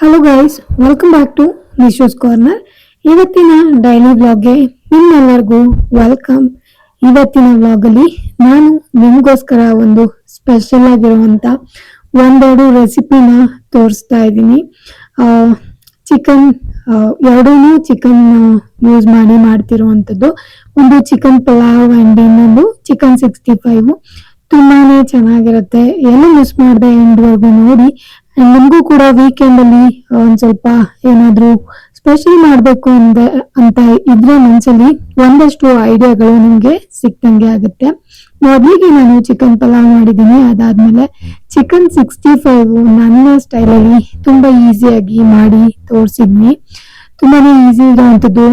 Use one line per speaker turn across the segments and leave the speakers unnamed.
Hello guys welcome back to Nishu's corner ಇವತ್ತಿನ daily ವ್ಲಾಗ್ಗೆ ನಿಮ್ಮೆಲ್ಲರಿಗೂ ವೆಲ್ಕಮ್ ಇವತ್ತಿನ ವ್ಲಾಗಲ್ಲಿ ನಾನು ನಿಮಗೋಸ್ಕರ ಒಂದು ಸ್ಪೆಷಲ್ ಆಗಿರುವಂತ ಒಂದೆರಡು ರೆಸಿಪಿನ ತೋರಿಸ್ತಾ ಇದ್ದೀನಿ. ಚಿಕನ್ ಎರಡೂ ಚಿಕನ್ ಯೂಸ್ ಮಾಡಿ ಮಾಡ್ತಿರುವಂಥದ್ದು. ಒಂದು ಚಿಕನ್ ಪಲಾವ್ ಅಂಡ್ ಇನ್ನೊಂದು ಚಿಕನ್ ಸಿಕ್ಸ್ಟಿ ಫೈವ್ ತುಂಬಾನೇ ಚೆನ್ನಾಗಿರುತ್ತೆ. ಎಲ್ಲ ಮಿಸ್ ಮಾಡದೆ ಎಂಡ್ವರೆಗೂ ನೋಡಿ. ನಿಮ್ಗೂ ಕೂಡ ವೀಕೆಂಡ್ ಅಲ್ಲಿ ಒಂದ್ ಸ್ವಲ್ಪ ಏನಾದ್ರೂ ಸ್ಪೆಷಲ್ ಮಾಡಬೇಕು ಅಂದ, ಅಂತ ಇದ್ರೆ ಮನ್ಸಲ್ಲಿ ಒಂದಷ್ಟು ಐಡಿಯಾಗಳು ನಿಮ್ಗೆ ಸಿಕ್ತಂಗೆ ಆಗುತ್ತೆ. ಮೊದಲಿಗೆ ನಾನು ಚಿಕನ್ ಪಲಾವ್ ಮಾಡಿದ್ದೀನಿ. ಅದಾದ್ಮೇಲೆ ಚಿಕನ್ ಸಿಕ್ಸ್ಟಿ ಫೈವ್ ನನ್ನ ಸ್ಟೈಲಲ್ಲಿ ತುಂಬಾ ಈಸಿಯಾಗಿ ಮಾಡಿ ತೋರಿಸಿದ್ನಿ. ತುಂಬಾನೇ ಈಸಿ ಇರುವಂತದ್ದು.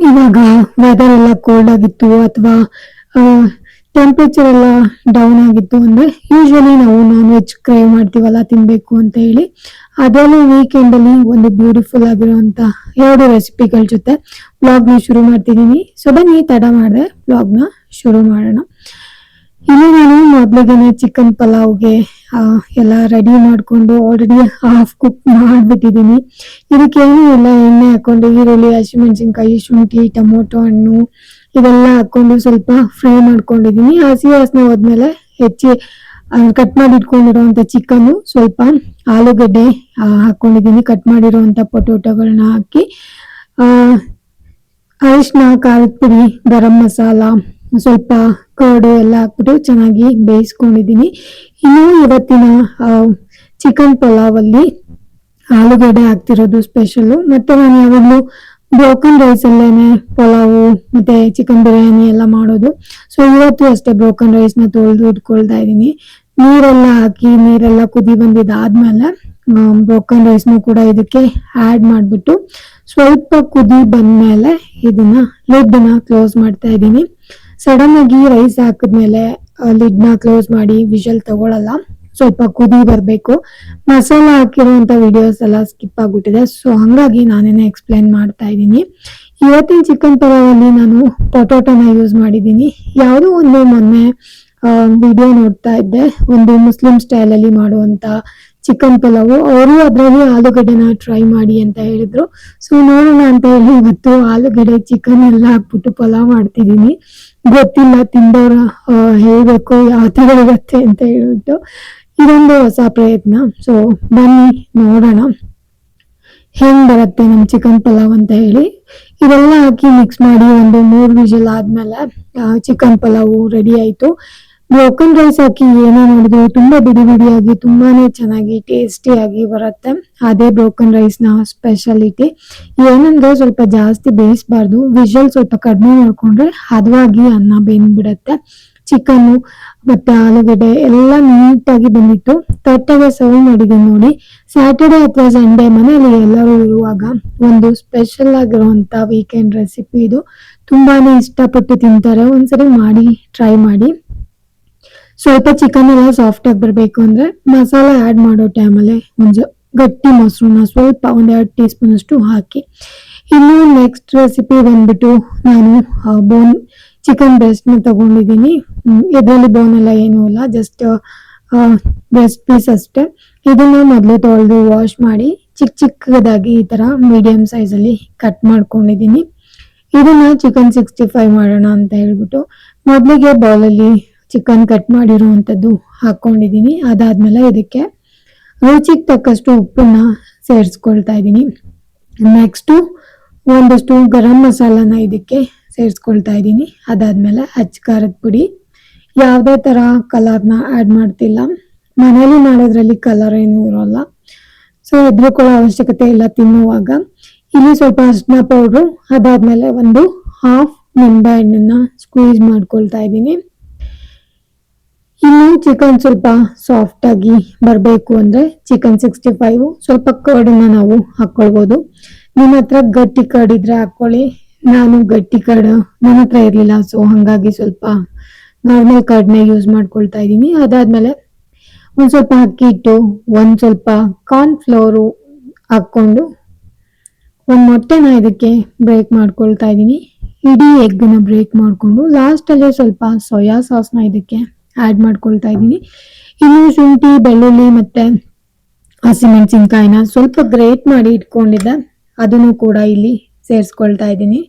ಇವಾಗ ವೆದರ್ ಎಲ್ಲ ಕೋಲ್ಡ್ ಆಗಿತ್ತು, ಅಥವಾ ಟೆಂಪರೇಚರ್ ಎಲ್ಲ ಡೌನ್ ಆಗಿತ್ತು ಅಂದರೆ ಯೂಶ್ವಲಿ ನಾವು ನಾನ್ ವೆಜ್ ಕ್ರೈ ಮಾಡ್ತೀವಲ್ಲ, ತಿನ್ಬೇಕು ಅಂತ ಹೇಳಿ. ಅದರಲ್ಲೂ ವೀಕೆಂಡಲ್ಲಿ ಒಂದು ಬ್ಯೂಟಿಫುಲ್ ಆಗಿರುವಂತ ಎರಡು ರೆಸಿಪಿಗಳ ಜೊತೆ ಬ್ಲಾಗ್ನ ಶುರು ಮಾಡ್ತಿದ್ದೀನಿ. ಸೊ ಬನ್ನಿ, ತಡ ಮಾಡಿದೆ ಬ್ಲಾಗ್ನ ಶುರು ಮಾಡೋಣ. ಇಲ್ಲಿ ನಾನು ಮೊದ್ಲಿಗೆನೆ ಚಿಕನ್ ಪಲಾವ್ಗೆ ಎಲ್ಲ ರೆಡಿ ಮಾಡಿಕೊಂಡು ಆಲ್ರೆಡಿ ಹಾಫ್ ಕುಕ್ ಮಾಡಿಬಿಟ್ಟಿದ್ದೀನಿ. ಇದಕ್ಕೇನು ಎಲ್ಲ ಎಣ್ಣೆ ಹಾಕೊಂಡು ಈರುಳ್ಳಿ, ಹಸಿಮೆಣಸಿನ್ಕಾಯಿ, ಶುಂಠಿ, ಟೊಮೊಟೊ ಹಣ್ಣು ಇದೆಲ್ಲ ಹಾಕೊಂಡು ಸ್ವಲ್ಪ ಫ್ರೈ ಮಾಡ್ಕೊಂಡಿದೀನಿ ಹಸಿ ವಾಸನೆ ಹೋದ್ಮೇಲೆ ಹೆಚ್ಚಿ ಕಟ್ ಮಾಡಿ ಇಟ್ಕೊಂಡಿರುವಂತ ಚಿಕನ್ನು ಸ್ವಲ್ಪ ಆಲೂಗಡ್ಡೆ ಹಾಕೊಂಡಿದ್ದೀನಿ. ಕಟ್ ಮಾಡಿರುವಂತ ಪೊಟೊಟೊಗಳನ್ನ ಹಾಕಿ ಅರಿಶಿನ ಖಾರದ ಪುಡಿ, ಗರಂ ಮಸಾಲ, ಸ್ವಲ್ಪ ಕರ್ಡು ಎಲ್ಲ ಹಾಕ್ಬಿಟ್ಟು ಚೆನ್ನಾಗಿ ಬೇಯಿಸ್ಕೊಂಡಿದ್ದೀನಿ. ಇನ್ನು ಇವತ್ತಿನ ಚಿಕನ್ ಪಲಾವ್ ಅಲ್ಲಿ ಆಲೂಗಡ್ಡೆ ಹಾಕ್ತಿರೋದು ಸ್ಪೆಷಲ್ ಮತ್ತೆ ನಾನು ಯಾವಾಗ್ಲೂ ಬ್ರೋಕನ್ ರೈಸ್ ಅಲ್ಲೇನೆ ಪಲಾವು, ಮತ್ತೆ ಚಿಕನ್ ಬಿರಿಯಾನಿ ಎಲ್ಲ ಮಾಡೋದು. ಸೊ ಇವತ್ತು ಅಷ್ಟೇ ಬ್ರೋಕನ್ ರೈಸ್ನ ತೊಳೆದು ಇಟ್ಕೊಳ್ತಾ ಇದ್ದೀನಿ. ನೀರೆಲ್ಲ ಹಾಕಿ, ನೀರೆಲ್ಲ ಕುದಿ ಬಂದಿದ್ದಾದ್ಮೇಲೆ ಬ್ರೋಕನ್ ರೈಸ್ನ ಕೂಡ ಇದಕ್ಕೆ ಆಡ್ ಮಾಡ್ಬಿಟ್ಟು ಸ್ವಲ್ಪ ಕುದಿ ಬಂದ್ಮೇಲೆ ಇದನ್ನ ಲಿಡ್ನ ಕ್ಲೋಸ್ ಮಾಡ್ತಾ ಇದ್ದೀನಿ. ಸಡನ್ ಆಗಿ ರೈಸ್ ಹಾಕಿದ್ಮೇಲೆ ಲಿಡ್ನ ಕ್ಲೋಸ್ ಮಾಡಿ ವಿಷಲ್ ತಗೊಳಲ್ಲ. ಸ್ವಲ್ಪ ಕುದಿ ಬರ್ಬೇಕು. ಮಸಾಲ ಹಾಕಿರುವಂತ ವಿಡಿಯೋಸ್ ಎಲ್ಲ ಸ್ಕಿಪ್ ಆಗ್ಬಿಟ್ಟಿದೆ. ಸೊ ಹಂಗಾಗಿ ನಾನೇನೆ ಎಕ್ಸ್ಪ್ಲೈನ್ ಮಾಡ್ತಾ ಇದ್ದೀನಿ. ಇವತ್ತಿನ ಚಿಕನ್ ಪಲಾವಲ್ಲಿ ನಾನು ಪೊಟೊಟೊನ ಯೂಸ್ ಮಾಡಿದ್ದೀನಿ. ಯಾವುದೋ ಒಂದು ಮೊನ್ನೆ ವಿಡಿಯೋ ನೋಡ್ತಾ ಇದ್ದೆ. ಒಂದು ಮುಸ್ಲಿಂ ಸ್ಟೈಲ್ ಅಲ್ಲಿ ಮಾಡುವಂತ ಚಿಕನ್ ಪಲಾವು. ಅವರು ಅದರಲ್ಲಿ ಆಲೂಗಡ್ಡೆನ ಟ್ರೈ ಮಾಡಿ ಅಂತ ಹೇಳಿದ್ರು. ಸೊ ನೋಡೋಣ ಅಂತ ಹೇಳಿ ಇವತ್ತು ಆಲೂಗಡ್ಡೆ ಚಿಕನ್ ಎಲ್ಲ ಹಾಕ್ಬಿಟ್ಟು ಪಲಾವ್ ಮಾಡ್ತಿದ್ದೀನಿ. ಗೊತ್ತಿಲ್ಲ ತಿಂದವ್ರ ಹೇಳ್ಬೇಕು, ಯಾವ ತರ ಇರುತ್ತೆ ಅಂತ ಹೇಳ್ಬಿಟ್ಟು. ಇದೊಂದು ಹೊಸ ಪ್ರಯತ್ನ. ಸೊ ಬನ್ನಿ, ನೋಡೋಣ. ಹೆಂಗೆ ಬರುತ್ತೆ ನಮ್ಮ ಚಿಕನ್ ಪಲಾವ್ ಅಂತ ಹೇಳಿ. ಇದೆಲ್ಲ ಹಾಕಿ ಮಿಕ್ಸ್ ಮಾಡಿ ಒಂದು ಮೂರು ವಿಜಲ್ ಆದಮೇಲೆ ಚಿಕನ್ ಪಲಾವು ರೆಡಿ ಆಯ್ತು. ಬ್ರೋಕನ್ ರೈಸ್ ಹಾಕಿ ಏನೇ ನೋಡಿದ್ರು ತುಂಬಾ ಬಿಡಿ ಬಿಡಿಯಾಗಿ, ತುಂಬಾನೇ ಚೆನ್ನಾಗಿ ಟೇಸ್ಟಿಯಾಗಿ ಬರುತ್ತೆ. ಅದೇ ಬ್ರೋಕನ್ ರೈಸ್ನ ಸ್ಪೆಷಾಲಿಟಿ ಏನಂದ್ರೆ ಸ್ವಲ್ಪ ಜಾಸ್ತಿ ಬೇಯಿಸಬಾರ್ದು. ವಿಜಲ್ ಸ್ವಲ್ಪ ಕಡಿಮೆ ಮಾಡಿಕೊಂಡ್ರೆ ಹದವಾಗಿ ಅನ್ನ ಬೆಂದ್ಬಿಡತ್ತೆ. ಚಿಕನ್ ಮತ್ತೆ ಆಲೂಗಡ್ಡೆ ಎಲ್ಲ ನೀಟಾಗಿ ಬಂದಿತ್ತು. ತಟ್ಟೆಗೆ ಸರ್ವ್ ಮಾಡಿದ್ದೀನಿ ನೋಡಿ. ಸ್ಯಾಟರ್ಡೆ ಅಥವಾ ಸಂಡೇ ಮನೆಯಲ್ಲಿ ಎಲ್ಲರೂ ಇರುವಾಗ ಒಂದು ಸ್ಪೆಷಲ್ ಆಗಿರುವಂತ ವೀಕೆಂಡ್ ರೆಸಿಪಿ ಇದು. ತುಂಬಾನೇ ಇಷ್ಟಪಟ್ಟು ತಿಂತಾರೆ. ಒಂದ್ಸರಿ ಮಾಡಿ ಟ್ರೈ ಮಾಡಿ. ಸ್ವಲ್ಪ ಚಿಕನ್ ಎಲ್ಲ ಸಾಫ್ಟ್ ಆಗಿ ಬರಬೇಕು ಅಂದ್ರೆ ಮಸಾಲ ಆಡ್ ಮಾಡೋ ಟೈಮಲ್ಲಿ ಒಂದು ಗಟ್ಟಿ ಮೊಸರನ್ನ ಸ್ವಲ್ಪ ಒಂದೆರಡು ಟೀ ಸ್ಪೂನ್ ಅಷ್ಟು ಹಾಕಿ. ಇನ್ನು ನೆಕ್ಸ್ಟ್ ರೆಸಿಪಿ ಬಂದ್ಬಿಟ್ಟು ನಾನು ಬೋನ್ ಚಿಕನ್ ಬ್ರೆಸ್ಟ್ನ ತಗೊಂಡಿದ್ದೀನಿ ಇದರಲ್ಲಿ ಬೋನ್ ಎಲ್ಲ ಏನೂ ಇಲ್ಲ ಜಸ್ಟ್ ಬ್ರೆಸ್ಟ್ ಪೀಸ್ ಅಷ್ಟೇ. ಇದನ್ನ ಮೊದಲು ತೊಳೆದು ವಾಶ್ ಮಾಡಿ ಚಿಕ್ಕ ಚಿಕ್ಕದಾಗಿ ಈ ತರ ಮೀಡಿಯಂ ಸೈಜಲ್ಲಿ ಕಟ್ ಮಾಡ್ಕೊಂಡಿದ್ದೀನಿ. ಇದನ್ನ ಚಿಕನ್ ಸಿಕ್ಸ್ಟಿ ಫೈವ್ ಮಾಡೋಣ ಅಂತ ಹೇಳ್ಬಿಟ್ಟು ಮೊದಲಿಗೆ ಬೌಲಲ್ಲಿ ಚಿಕನ್ ಕಟ್ ಮಾಡಿರುವಂಥದ್ದು ಹಾಕ್ಕೊಂಡಿದ್ದೀನಿ. ಅದಾದ್ಮೇಲೆ ಇದಕ್ಕೆ ರುಚಿಗೆ ತಕ್ಕಷ್ಟು ಉಪ್ಪನ್ನ ಸೇರಿಸ್ಕೊಳ್ತಾ ಇದ್ದೀನಿ. ನೆಕ್ಸ್ಟು ಒಂದಷ್ಟು ಗರಂ ಮಸಾಲಾನ ಇದಕ್ಕೆ ಸೇರಿಸ್ಕೊಳ್ತಾ ಇದ್ದೀನಿ. ಅದಾದ್ಮೇಲೆ ಅಚ್ಚ ಖಾರದ ಪುಡಿ. ಯಾವುದೇ ಥರ ಕಲರ್ನ ಆ್ಯಡ್ ಮಾಡ್ತಿಲ್ಲ. ಮನೇಲಿ ಮಾಡೋದ್ರಲ್ಲಿ ಕಲರ್ ಏನೂ ಇರೋಲ್ಲ. ಸೊ ಎದ್ರುಕೊಳ್ಳೋ ಅವಶ್ಯಕತೆ ಇಲ್ಲ ತಿನ್ನುವಾಗ. ಇಲ್ಲಿ ಸ್ವಲ್ಪ ಅರ್ಶಿನ ಪೌಡ್ರು ಅದಾದ್ಮೇಲೆ ಒಂದು ಹಾಫ್ ನಿಂಬೆ ಹಣ್ಣನ್ನ ಸ್ಕ್ವೀಸ್ ಮಾಡ್ಕೊಳ್ತಾ ಇದ್ದೀನಿ. ಇನ್ನು ಚಿಕನ್ ಸ್ವಲ್ಪ ಸಾಫ್ಟ್ ಆಗಿ ಬರಬೇಕು ಅಂದ್ರೆ ಚಿಕನ್ ಸಿಕ್ಸ್ಟಿ ಫೈವ್ ಸ್ವಲ್ಪ ಕರ್ಡನ್ನ ನಾವು ಹಾಕೊಳ್ಬೋದು ನಿಮ್ಮ ಹತ್ರ ಗಟ್ಟಿ ಕಾರ್ಡ್ ಇದ್ರೆ ಹಾಕೊಳ್ಳಿ. ನಾನು ಗಟ್ಟಿ ಕಾರ್ಡ್ ನನ್ನ ಹತ್ರ ಇರ್ಲಿಲ್ಲ ಸೊ ಹಂಗಾಗಿ ಸ್ವಲ್ಪ ನಾರ್ಮಲ್ ಕಾರ್ಡ್ನ ಯೂಸ್ ಮಾಡ್ಕೊಳ್ತಾ ಇದ್ದೀನಿ. ಅದಾದ್ಮೇಲೆ ಒಂದ್ ಸ್ವಲ್ಪ ಅಕ್ಕಿ ಹಿಟ್ಟು, ಒಂದ್ ಸ್ವಲ್ಪ ಕಾರ್ನ್ ಫ್ಲೋರು ಹಾಕೊಂಡು ಒಂದ್ ಮೊಟ್ಟೆನ ಇದಕ್ಕೆ ಬ್ರೇಕ್ ಮಾಡ್ಕೊಳ್ತಾ ಇದ್ದೀನಿ. ಇಡೀ ಎಗ್ನ ಬ್ರೇಕ್ ಮಾಡಿಕೊಂಡು ಲಾಸ್ಟಲ್ಲಿ ಸ್ವಲ್ಪ ಸೋಯಾ ಸಾಸ್ನ ಇದಕ್ಕೆ ಆ್ಯಡ್ ಮಾಡ್ಕೊಳ್ತಾ ಇದ್ದೀನಿ. ಇನ್ನು ಶುಂಠಿ, ಬೆಳ್ಳುಳ್ಳಿ ಮತ್ತೆ ಹಸಿಮೆಣಸಿನ್ಕಾಯಿನ ಸ್ವಲ್ಪ ಗ್ರೇಟ್ ಮಾಡಿ ಇಟ್ಕೊಂಡಿದ್ದೆ. ಅದನ್ನು ಕೂಡ ಇಲ್ಲಿ ಸೇರಿಸ್ಕೊಳ್ತಾ ಇದ್ದೀನಿ.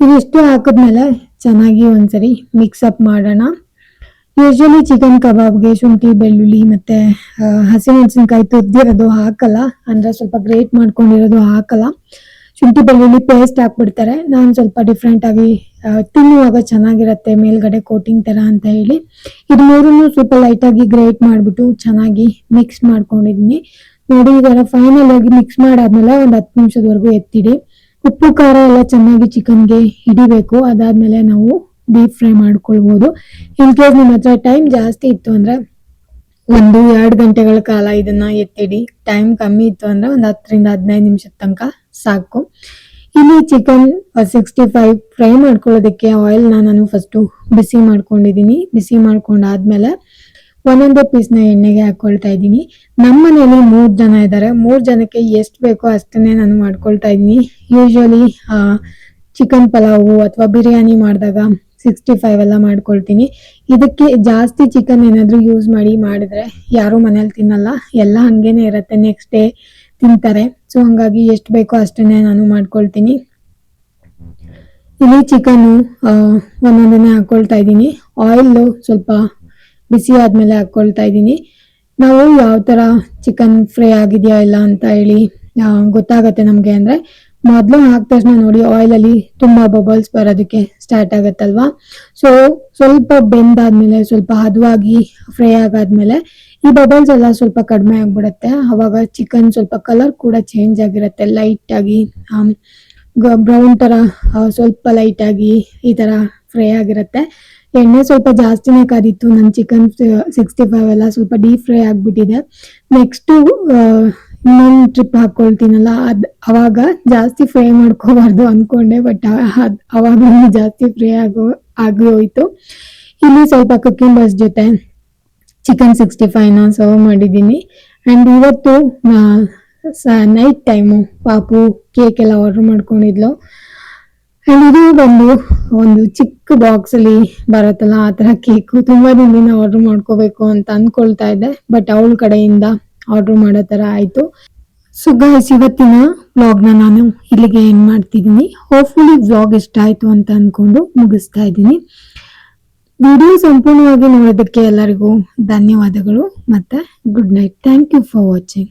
ಇದಿಷ್ಟು ಹಾಕಿದ್ಮೇಲೆ ಚೆನ್ನಾಗಿ ಒಂದ್ಸರಿ ಮಿಕ್ಸ್ ಅಪ್ ಮಾಡೋಣ. ಯೂಶಲಿ ಚಿಕನ್ ಕಬಾಬ್ಗೆ ಶುಂಠಿ, ಬೆಳ್ಳುಳ್ಳಿ ಮತ್ತೆ ಹಸಿ ಹಸಿಮೆಣಸಿನ್ಕಾಯಿ ತುರ್ದಿರೋದು ಹಾಕಲ್ಲ. ಅಂದ್ರೆ ಸ್ವಲ್ಪ ಗ್ರೇಟ್ ಮಾಡ್ಕೊಂಡಿರೋದು ಹಾಕಲ್ಲ. ಶುಂಠಿ, ಬೆಳ್ಳುಳ್ಳಿ ಪೇಸ್ಟ್ ಹಾಕ್ಬಿಡ್ತಾರೆ. ನಾನು ಸ್ವಲ್ಪ ಡಿಫ್ರೆಂಟ್ ಆಗಿ ತಿನ್ನುವಾಗ ಚೆನ್ನಾಗಿರತ್ತೆ, ಮೇಲ್ಗಡೆ ಕೋಟಿಂಗ್ ತರ ಅಂತ ಹೇಳಿ. ಇದು ಮೂರನ್ನು ಸ್ವಲ್ಪ ಲೈಟ್ ಆಗಿ ಗ್ರೇಟ್ ಮಾಡ್ಬಿಟ್ಟು ಚೆನ್ನಾಗಿ ಮಿಕ್ಸ್ ಮಾಡ್ಕೊಂಡಿದೀನಿ ನೋಡಿ ಇದರ ಫೈನಲ್ ಆಗಿ ಮಿಕ್ಸ್ ಮಾಡಾದ್ಮೇಲೆ ಒಂದ್ ಹತ್ತು ನಿಮಿಷದವರೆಗೂ ಎತ್ತಿಡಿ. ಉಪ್ಪು, ಖಾರ ಎಲ್ಲ ಚೆನ್ನಾಗಿ ಚಿಕನ್ಗೆ ಹಿಡಿಬೇಕು. ಅದಾದ್ಮೇಲೆ ನಾವು ಡೀಪ್ ಫ್ರೈ ಮಾಡ್ಕೊಳ್ಬಹುದು ಇನ್ ಕೇಸ್ ನಿಮ್ಮ ಹತ್ರ ಟೈಮ್ ಜಾಸ್ತಿ ಇತ್ತು ಅಂದ್ರೆ ಒಂದು, ಎರಡು ಗಂಟೆಗಳ ಕಾಲ ಇದನ್ನ ಎತ್ತಿಡಿ. ಟೈಮ್ ಕಮ್ಮಿ ಇತ್ತು ಅಂದ್ರೆ ಒಂದು ಹತ್ತರಿಂದ ಹದಿನೈದು ನಿಮಿಷದ ತನಕ ಸಾಕು. ಇಲ್ಲಿ ಚಿಕನ್ ಸಿಕ್ಸ್ಟಿ ಫೈವ್ ಫ್ರೈ ಮಾಡ್ಕೊಳ್ಳೋದಕ್ಕೆ ಆಯಿಲ್ನ ನಾನು ಫಸ್ಟು ಬಿಸಿ ಮಾಡ್ಕೊಂಡಿದ್ದೀನಿ ಬಿಸಿ ಮಾಡ್ಕೊಂಡಾದ್ಮೇಲೆ ಒಂದೊಂದೇ ಪೀಸ್ನ ಎಣ್ಣೆಗೆ ಹಾಕೊಳ್ತಾ ಇದ್ದೀನಿ. ನಮ್ಮ ಮನೇಲಿ ಮೂರ್ ಜನ ಇದ್ದಾರೆ ಮೂರ್ ಜನಕ್ಕೆ ಎಷ್ಟು ಬೇಕೋ ಅಷ್ಟನ್ನೇ ನಾನು ಮಾಡ್ಕೊಳ್ತಾ ಇದ್ದೀನಿ. ಯೂಶಲಿ ಚಿಕನ್ ಪಲಾವು ಅಥವಾ ಬಿರಿಯಾನಿ ಮಾಡಿದಾಗ ಸಿಕ್ಸ್ಟಿ ಫೈವ್ ಎಲ್ಲ ಮಾಡ್ಕೊಳ್ತೀನಿ. ಇದಕ್ಕೆ ಜಾಸ್ತಿ ಚಿಕನ್ ಏನಾದರೂ ಯೂಸ್ ಮಾಡಿ ಮಾಡಿದ್ರೆ ಯಾರು ಮನೇಲಿ ತಿನ್ನಲ್ಲ. ಎಲ್ಲ ಹಂಗೇನೆ ಇರುತ್ತೆ. ನೆಕ್ಸ್ಟ್ ಡೇ ತಿಂತಾರೆ. ಸೊ ಹಂಗಾಗಿ ಎಷ್ಟು ಬೇಕೋ ಅಷ್ಟನ್ನೇ ನಾನು ಮಾಡ್ಕೊಳ್ತೀನಿ. ಇಲ್ಲಿ ಚಿಕನ್ನು ಒಂದೊಂದನ್ನೇ ಹಾಕೊಳ್ತಾ ಇದ್ದೀನಿ. ಆಯಿಲ್ ಸ್ವಲ್ಪ ಬಿಸಿ ಆದ್ಮೇಲೆ ಹಾಕೊಳ್ತಾ ಇದ್ದೀನಿ. ನಾವು ಯಾವ ತರ ಚಿಕನ್ ಫ್ರೈ ಆಗಿದೆಯಾ ಇಲ್ಲ ಅಂತ ಹೇಳಿ ಗೊತ್ತಾಗತ್ತೆ ನಮ್ಗೆ ಅಂದ್ರೆ ಮೊದಲು ಹಾಕಿದ ತಕ್ಷಣ ನೋಡಿ ಆಯಿಲ್ ಅಲ್ಲಿ ತುಂಬಾ ಬಬಲ್ಸ್ ಬರೋದಕ್ಕೆ ಸ್ಟಾರ್ಟ್ ಆಗತ್ತಲ್ವಾ? ಸೊ ಸ್ವಲ್ಪ ಬೆಂದಾದ್ಮೇಲೆ, ಸ್ವಲ್ಪ ಹದವಾಗಿ ಫ್ರೈ ಆಗಾದ್ಮೇಲೆ ಈ ಬಬಲ್ಸ್ ಎಲ್ಲ ಸ್ವಲ್ಪ ಕಡಿಮೆ ಆಗ್ಬಿಡುತ್ತೆ. ಅವಾಗ ಚಿಕನ್ ಸ್ವಲ್ಪ ಕಲರ್ ಕೂಡ ಚೇಂಜ್ ಆಗಿರುತ್ತೆ ಲೈಟ್ ಆಗಿ ಬ್ರೌನ್ ತರ ಸ್ವಲ್ಪ ಲೈಟ್ ಆಗಿ ಈ ತರ ಫ್ರೈ ಆಗಿರುತ್ತೆ. ಎಣ್ಣೆ ಸ್ವಲ್ಪ ಜಾಸ್ತಿನೇ ಕಾದಿತ್ತು ನನ್ನ ಚಿಕನ್ ಸಿಕ್ಸ್ಟಿ ಫೈವ್ ಎಲ್ಲ ಸ್ವಲ್ಪ ಡೀಪ್ ಫ್ರೈ ಆಗಿಬಿಟ್ಟಿದೆ. ನೆಕ್ಸ್ಟು ಇನ್ನೊಂದು ಟ್ರಿಪ್ ಹಾಕ್ಕೊಳ್ತೀನಲ್ಲ ಅದು ಅವಾಗ ಜಾಸ್ತಿ ಫ್ರೈ ಮಾಡ್ಕೋಬಾರ್ದು ಅನ್ಕೊಂಡೆ ಬಟ್ ಅವಾಗ ಜಾಸ್ತಿ ಫ್ರೈ ಆಗೋ ಆಗಿ ಹೋಯ್ತು ಇಲ್ಲಿ ಸ್ವಲ್ಪ ಕುಕ್ಕಿಂಗ್ ಬಸ್ ಜೊತೆ ಚಿಕನ್ ಸಿಕ್ಸ್ಟಿ ಫೈವ್ನ ಸರ್ವ್ ಮಾಡಿದ್ದೀನಿ. ಆ್ಯಂಡ್ ಇವತ್ತು ನೈಟ್ ಟೈಮು ಪಾಪು ಕೇಕ್ ಎಲ್ಲ ಆರ್ಡರ್ ಮಾಡ್ಕೊಂಡಿದ್ಲು. ಆ್ಯಂಡ್ ಇದು ಬಂದು ಒಂದು ಚಿಕ್ಕ ಬಾಕ್ಸ್ ಅಲ್ಲಿ ಬರುತ್ತಲ್ಲ, ಆ ತರ ಕೇಕು ತುಂಬಾ ದಿನದಿಂದ ಆರ್ಡರ್ ಮಾಡ್ಕೋಬೇಕು ಅಂತ ಅನ್ಕೊಳ್ತಾ ಇದ್ದೆ. ಬಟ್ ಅವಳ ಕಡೆಯಿಂದ ಆರ್ಡರ್ ಮಾಡೋ ತರ ಆಯ್ತು. ಸೊ ಗೈಸ್ ಇವತ್ತಿನ ವ್ಲಾಗ್ನ ನಾನು ಇಲ್ಲಿಗೆ ಏನ್ ಮಾಡ್ತಿದ್ದೀನಿ. ಹೋಪ್ಫುಲಿ ವ್ಲಾಗ್ ಇಷ್ಟ ಆಯ್ತು ಅಂತ ಅನ್ಕೊಂಡು ಮುಗಿಸ್ತಾ ಇದ್ದೀನಿ. ವಿಡಿಯೋ ಸಂಪೂರ್ಣವಾಗಿ ನೋಡೋದಕ್ಕೆ ಎಲ್ಲರಿಗೂ ಧನ್ಯವಾದಗಳು ಮತ್ತೆ good night thank you for watching